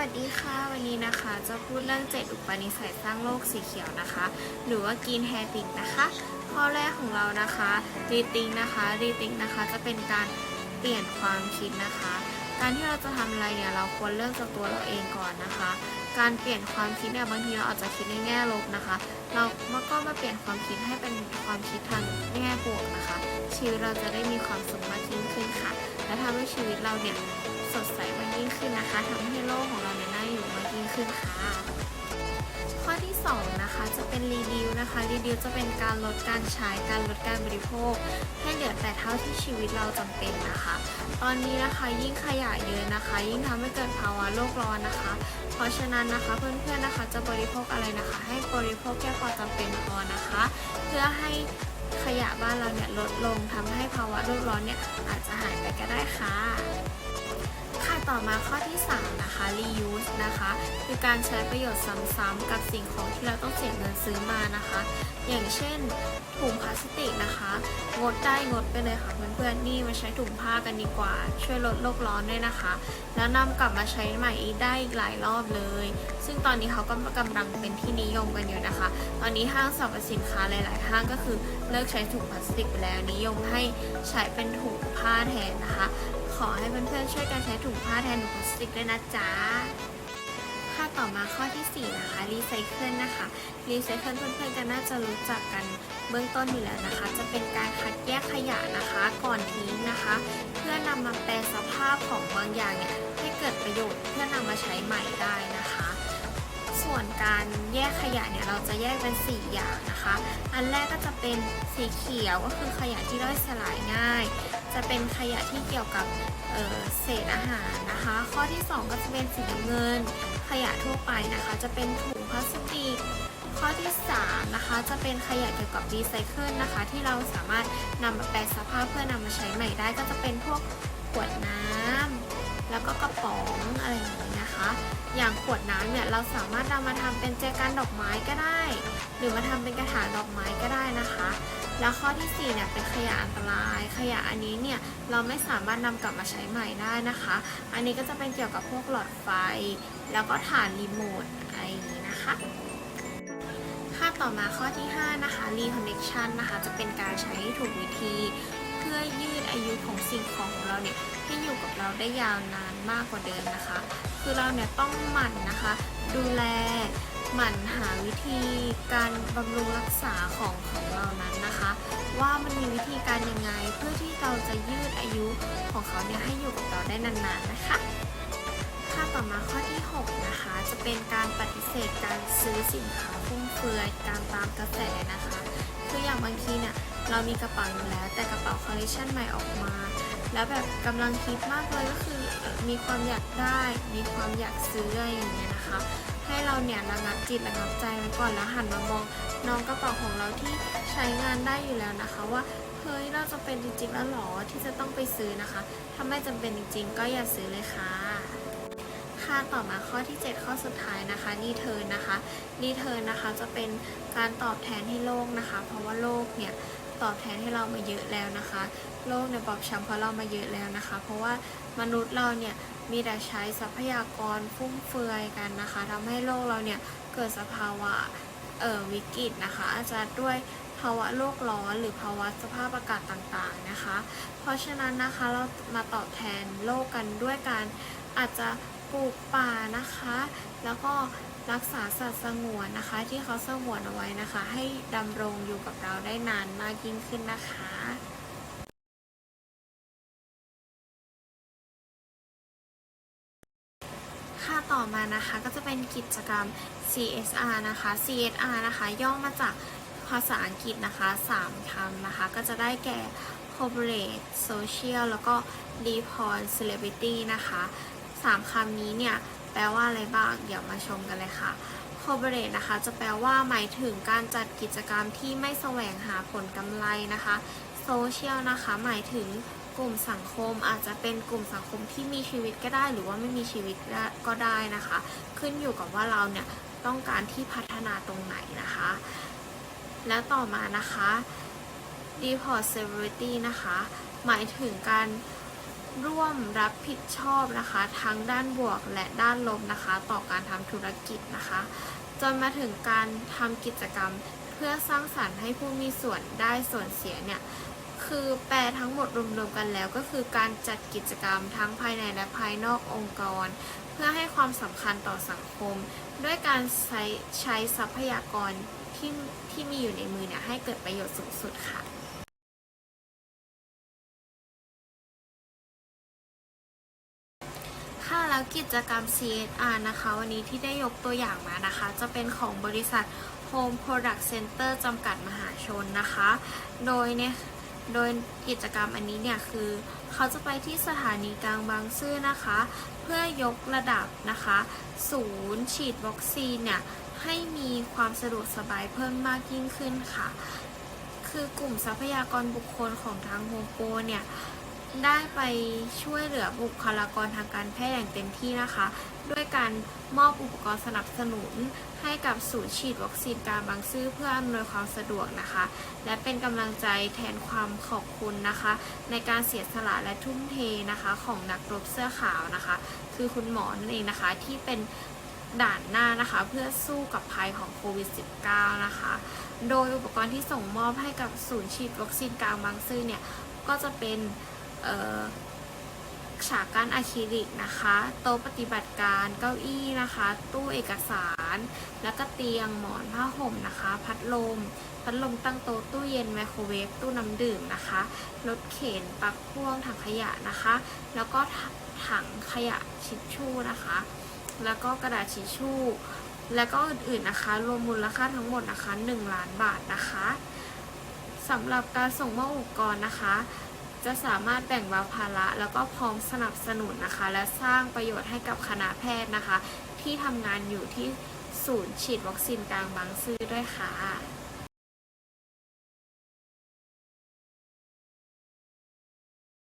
วัสดีค่ะวันนี้นะคะ จะพูดเรื่อง7อุปนิสัยสร้างโลกสีเขียวนะคะ หรือว่า Green Habit นะคะ ข้อแรกของเรานะคะ Rethink นะคะ Rethink นะคะจะเป็นการเปลี่ยนความคิดนะคะ การที่เราจะทำอะไรเนี่ยเราควรเริ่มจากตัวเราเองก่อนนะคะ การเปลี่ยนความคิดเนี่ยบางทีเราอาจจะคิดในแง่ลบนะคะ เราก็มาเปลี่ยนความคิดให้เป็นความคิดทางแง่บวกนะคะ ชีวิตเราจะได้มีความสุขมากยิ่งขึ้นค่ะ และทำให้ชีวิตเราเนี่ย สดใสมากยิ่งขึ้นนะคะทำให้โลกของเราเนี่ยน่าอยู่มากยิ่งขึ้นค่ะ ข้อที่สองนะคะจะเป็นรีดิวนะคะรีดิวจะเป็นการลดการใช้การลดการบริโภค ให้เหลือแต่เท่าที่ชีวิตเราจำเป็นนะคะ ตอนนี้นะคะยิ่งขยะเยอะนะคะ ยิ่งทำให้เกิดภาวะโลกร้อนนะคะเพราะฉะนั้นนะคะเพื่อนๆนะคะจะบริโภคอะไรนะคะ ให้บริโภคแค่พอจำเป็นพอนะคะ เพื่อให้ขยะบ้านเราเนี่ยลดลงทำให้ภาวะโลกร้อนเนี่ยอาจจะหายไปก็ได้ค่ะ ต่อมาข้อที่ 3 นะคะ reuse นะคะ คือการใช้ประโยชน์ซ้ำๆกับสิ่งของที่เราต้องเสียเงินซื้อมานะคะ อย่างเช่นถุงพลาสติกนะคะ งดได้งดไปเลยค่ะเพื่อนๆนี่มาใช้ถุงผ้ากันดีกว่า ช่วยลดโลกร้อนด้วยนะคะ แล้วนำกลับมาใช้ใหม่อีกได้อีกหลายรอบเลย ซึ่งตอนนี้เขาก็กำลังเป็นที่นิยมกันอยู่นะคะ ตอนนี้ห้างสรรพสินค้าหลาย ๆ ห้างก็คือเลิกใช้ถุงพลาสติกไปแล้วนิยมให้ใช้เป็นถุงผ้าแทนนะคะ ขอให้เพื่อนๆช่วยกันใช้ถุงผ้าแทนถุงพลาสติกด้วยนะจ๊ะค่ะต่อมาข้อที่ 4 นะคะรีไซเคิลนะคะรีไซเคิลเพื่อนๆก็น่าจะรู้จักกันเบื้องต้นอยู่แล้วนะคะ จะเป็นการคัดแยกขยะนะคะ ก่อนทิ้งนะคะ เพื่อนำมาแปลสภาพของบางอย่างเนี่ยให้เกิดประโยชน์เพื่อนำมาใช้ใหม่ได้นะคะ ส่วนการแยกขยะเนี่ยเราจะแยกเป็น 4 อย่างนะคะ อันแรกก็จะเป็นสีเขียวก็คือขยะที่ย่อยสลายง่าย จะเป็นขยะที่เกี่ยวกับเเศษอาหารนะคะ ข้อที่ 2 ก็จะเป็นสีน้ำเงิน ขยะทั่วไปนะคะ จะเป็นถุงพลาสติก ข้อที่ 3 นะคะ จะเป็นขยะเกี่ยวกับรีไซเคิลนะคะ ที่เราสามารถนำมาแปลสภาพเพื่อนำมาใช้ใหม่ได้ ก็จะเป็นพวกขวดน้ำแล้วก็กระป๋องอะไรอย่างนี้นะคะ อย่างขวดน้ำเนี่ยเราสามารถนำมาทำเป็นแจกันดอกไม้ก็ได้ หรือมาทำเป็นกระถางดอกไม้ก็ได้นะคะ แล้วข้อที่4เนี่ยเป็นขยะอันตราย ขยะอันนี้เนี่ยเราไม่สามารถนำกลับมาใช้ใหม่ได้นะคะ อันนี้ก็จะเป็นเกี่ยวกับพวกหลอดไฟ แล้วก็ฐานรีโมทอะไรอย่างนี้นะคะค่าต่อมาข้อที่ 5 นะคะ reconnection นะคะจะเป็นการใช้ให้ถูกวิธี เพื่อยืดอายุของสิ่งของของเราเนี่ยให้อยู่กับเราได้ยาวนานมากกว่าเดิมนะคะ คือเราเนี่ยต้องหมั่นนะคะ ดูแลหมั่นหาวิธีการบำรุงรักษาของของเรา วิธีการยังไง เพื่อที่เราจะยืดอายุของเขาเนี่ยให้อยู่กับเราได้นานๆนะคะค่าต่อมาข้อที่ 6 นะคะ จะเป็นการปฏิเสธการซื้อสินค้าฟุ่มเฟือยการตามกระแสนะคะ คืออย่างบางทีเนี่ยเรามีกระเป๋าอยู่แล้ว แต่กระเป๋าคอลเลคชันใหม่ออกมา แล้วแบบกำลังฮิตมากเลยก็คือมีความอยากได้ มีความอยากซื้ออะไรอย่างเงี้ยนะคะ ให้เราเนี่ยระงับจิตระงับใจไว้ก่อนแล้วหันมามอง น้องกระเป๋าของเราที่ใช้งานได้อยู่แล้วนะคะ ว่าเฮ้ยเราจะเป็นจริงๆแล้วหรอที่จะต้องไปซื้อนะคะถ้าไม่จำเป็นจริง ๆ ก็อย่าซื้อเลยค่ะค่ะต่อมาข้อที่ 7 ข้อสุดท้ายนะคะรีเทิร์นนะคะรีเทิร์นนะคะจะเป็นการตอบแทนให้โลกนะคะ เพราะว่าโลกเนี่ยตอบแทนให้เรามาเยอะแล้วนะคะ โลกเนี่ยบอบช้ำเพราะเรามาเยอะแล้วนะคะ เพราะว่ามนุษย์เราเนี่ยมีแต่ใช้ทรัพยากรฟุ่มเฟือยกันนะคะทำให้โลกเราเนี่ยเกิดสภาวะ เอ่อวิกฤตนะคะ อาจจะด้วยภาวะโลกร้อนหรือภาวะสภาพอากาศต่างๆนะคะ เพราะฉะนั้นนะคะเรามาตอบแทนโลกกันด้วยการอาจจะปลูกป่านะคะ แล้วก็รักษาสัตว์สงวนนะคะ ที่เขาสงวนเอาไว้นะคะ ให้ดำรงอยู่กับเราได้นานมากยิ่งขึ้นนะคะ ต่อมานะคะก็จะเป็นกิจกรรม CSR นะคะ CSR นะคะย่อมาจากภาษาอังกฤษนะคะ 3คำนะคะ ก็จะได้แก่ corporate social แล้วก็ report celebrity นะคะ 3คำนี้เนี่ย แปลว่าอะไรบ้าง เดี๋ยวมาชมกันเลยค่ะ corporate นะคะ จะแปลว่าหมายถึงการจัดกิจกรรมที่ไม่แสวงหาผลกำไรนะคะ social นะคะ หมายถึง กลุ่มสังคมอาจจะเป็นกลุ่มสังคมที่มีชีวิตก็ได้ หรือว่าไม่มีชีวิตก็ได้นะคะ ขึ้นอยู่กับว่าเราเนี่ยต้องการที่พัฒนาตรงไหนนะคะ แล้วต่อมานะคะ report severity นะคะ หมายถึงการร่วมรับผิดชอบนะคะ ทั้งด้านบวกและด้านลบนะคะ ต่อการทำธุรกิจนะคะ จนมาถึงการทำกิจกรรมเพื่อสร้างสรรค์ให้ผู้มีส่วนได้ส่วนเสียเนี่ย คือแปลทั้งหมดรวมๆกันแล้วก็คือการจัดกิจกรรมทั้งภายในและภายนอกองค์กร เพื่อให้ความสำคัญต่อสังคม ด้วยการใช้ใช้ทรัพยากรที่ที่มีอยู่ในมือเนี่ยให้เกิดประโยชน์สูงสุดค่ะค่ะแล้วกิจกรรม CSR นะคะ วันนี้ที่ได้ยกตัวอย่างมานะคะ จะเป็นของบริษัท Home Product Center จำกัดมหาชนนะคะ โดยเนี่ย โดยกิจกรรมอันนี้เนี่ยคือเขาจะไปที่สถานีกลางบางซื่อนะคะ เพื่อยกระดับนะคะ ศูนย์ฉีดวัคซีนเนี่ยให้มีความสะดวกสบายเพิ่มมากยิ่งขึ้นค่ะ คือกลุ่มทรัพยากรบุคคลของทางโฮมโปรเนี่ย ได้ไปช่วยเหลือบุคลากรทางการแพทย์อย่างเต็มที่นะคะ ด้วยการมอบอุปกรณ์สนับสนุนให้กับศูนย์ฉีดวัคซีนการบางซื่อเพื่ออำนวยความสะดวกนะคะ และเป็นกำลังใจแทนความขอบคุณนะคะ ในการเสียสละและทุ่มเทนะคะของนักรบเสื้อขาวนะคะ คือคุณหมอนั่นเองนะคะที่เป็นด่านหน้านะคะเพื่อสู้กับภัยของโควิด -19 นะคะ โดยอุปกรณ์ที่ส่งมอบให้กับศูนย์ฉีดวัคซีนกลางบางซื่อเนี่ย ก็จะเป็น ฉากกั้นอะคริลิกนะคะโต๊ะปฏิบัติการเก้าอี้นะคะ ตู้เอกสาร แล้วก็เตียงหมอนผ้าห่มนะคะ พัดลม พัดลมตั้งโต๊ะตู้เย็นไมโครเวฟตู้น้ำดื่มนะคะรถเข็นปลั๊กพ่วงถังขยะนะคะ แล้วก็ถังขยะชิชชู่นะคะ แล้วก็กระดาษชิชชู่ แล้วก็อื่นๆนะคะรวมมูลค่าทั้งหมดนะคะ 1 ล้านบาทนะคะสำหรับการส่งมอบอุปกรณ์นะคะ จะสามารถแบ่งเบาภาระแล้วก็พร้อมสนับสนุนนะคะ และสร้างประโยชน์ให้กับคณะแพทย์นะคะ ที่ทำงานอยู่ที่ศูนย์ฉีดวัคซีนกลางบางซื่อด้วยค่ะ